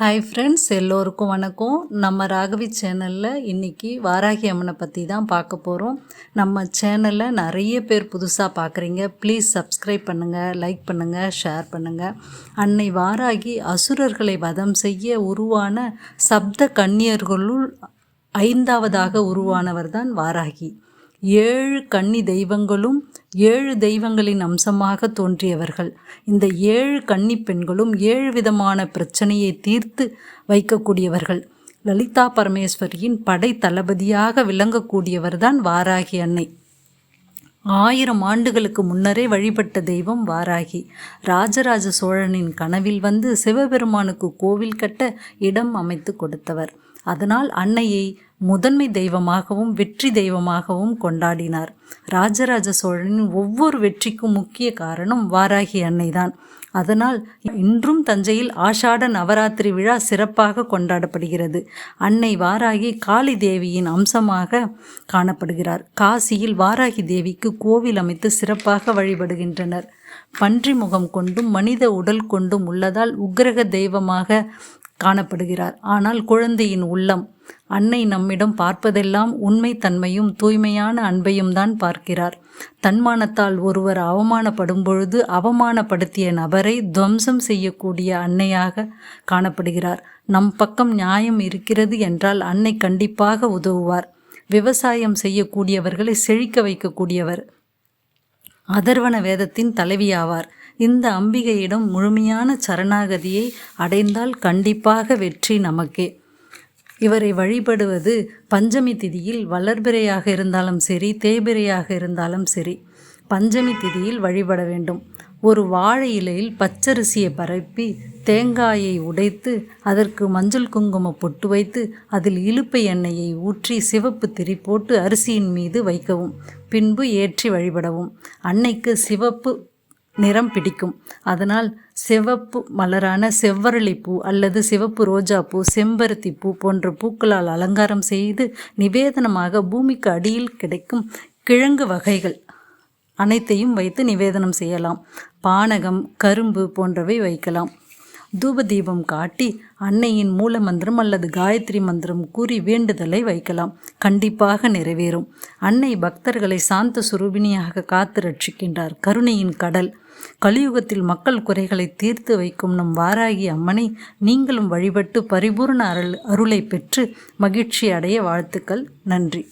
Hi friends எல்லோருக்கும் வணக்கம். நம்ம ராகவி சேனலில் இன்றைக்கி வாராகி அம்மனை பற்றி தான் பார்க்க போகிறோம் நம்ம சேனலில் நிறைய பேர் புதுசாக பார்க்குறீங்க. ப்ளீஸ் சப்ஸ்கிரைப் பண்ணுங்கள் லைக் பண்ணுங்கள் ஷேர் பண்ணுங்கள் அன்னை வாராகி அசுரர்களை வதம் செய்ய உருவான சப்த கன்னியர்களுள் ஐந்தாவதாக உருவானவர் தான் வாராகி. ஏழு கன்னி தெய்வங்களும் ஏழு தெய்வங்களின் அம்சமாக தோன்றியவர்கள். இந்த ஏழு கன்னி பெண்களும் ஏழு விதமான பிரச்சனையை தீர்த்து வைக்கக்கூடியவர்கள். லலிதா பரமேஸ்வரியின் படை தளபதியாக விளங்கக்கூடியவர்தான் வாராகி அன்னை. ஆயிரம் ஆண்டுகளுக்கு முன்னரே வழிபட்ட தெய்வம் வாராகி. ராஜராஜ சோழனின் கனவில் வந்து சிவபெருமானுக்கு கோவில் கட்ட இடம் அமைத்து கொடுத்தவர். அதனால் அன்னையை முதன்மை தெய்வமாகவும் வெற்றி தெய்வமாகவும் கொண்டாடினார். ராஜராஜ சோழனின் ஒவ்வொரு வெற்றிக்கும் முக்கிய காரணம் வாராகி அன்னைதான். அதனால் இன்றும் தஞ்சையில் ஆஷாட நவராத்திரி விழா சிறப்பாக கொண்டாடப்படுகிறது. அன்னை வாராகி காளி தேவியின் அம்சமாக காணப்படுகிறார். காசியில் வாராகி தேவிக்கு கோவில் அமைத்து சிறப்பாக வழிபடுகின்றனர். பன்றி முகம் கொண்டும் மனித உடல் கொண்டும் உள்ளதால் உக்கிரக தெய்வமாக காணப்படுகிறார். ஆனால் குழந்தையின் உள்ளம் அன்னை நம்மிடம் பார்ப்பதெல்லாம் உண்மை தன்மையும் தூய்மையான அன்பையும் தான் பார்க்கிறார். தன்மானத்தால் ஒருவர் அவமானப்படும் பொழுது அவமானப்படுத்திய நபரை துவம்சம் செய்யக்கூடிய அன்னையாக காணப்படுகிறார். நம் பக்கம் நியாயம் இருக்கிறது என்றால் அன்னை கண்டிப்பாக உதவுவார். விவசாயம் செய்யக்கூடியவர்களை செழிக்க வைக்கக்கூடியவர். அதர்வன வேதத்தின் தலைவியாவார். இந்த அம்பிகையிடம் முழுமையான சரணாகதியை அடைந்தால் கண்டிப்பாக வெற்றி நமக்கே. இவரை வழிபடுவது பஞ்சமி திதியில் வளர்பிறையாக இருந்தாலும் சரி தேய்பிறையாக இருந்தாலும் சரி பஞ்சமி திதியில் வழிபட வேண்டும். ஒரு வாழை இலையில் பச்சரிசியை பரப்பி தேங்காயை உடைத்து அதற்கு மஞ்சள் குங்கும பொட்டு வைத்து அதில் இழுப்பை எண்ணெயை ஊற்றி சிவப்பு திரி போட்டு அரிசியின் மீது வைக்கவும். பின்பு ஏற்றி வழிபடவும். அன்னைக்கு சிவப்பு நிறம் பிடிக்கும். அதனால் சிவப்பு மலரான செவ்வரளி பூ அல்லது சிவப்பு ரோஜா பூ செம்பருத்தி பூ போன்ற பூக்களால் அலங்காரம் செய்து நிவேதனமாக பூமிக்கு அடியில் கிடைக்கும் கிழங்கு வகைகள் அனைத்தையும் வைத்து நிவேதனம் செய்யலாம். பானகம் கரும்பு போன்றவை வைக்கலாம். தூப தீபம் காட்டி அன்னையின் மூல மந்திரம் அல்லது காயத்ரி மந்திரம் கூறி வேண்டுதலை வைக்கலாம். கண்டிப்பாக நிறைவேறும். அன்னை பக்தர்களை சாந்த சுரூபிணியாக காத்து ரட்சிக்கின்றார் கருணையின் கடல். கலியுகத்தில் மக்கள் குறைகளை தீர்த்து வைக்கும் நம் வாராகி அம்மனை நீங்களும் வழிபட்டு பரிபூர்ண அருள் அருளை பெற்று மகிழ்ச்சி அடைய வாழ்த்துக்கள். நன்றி.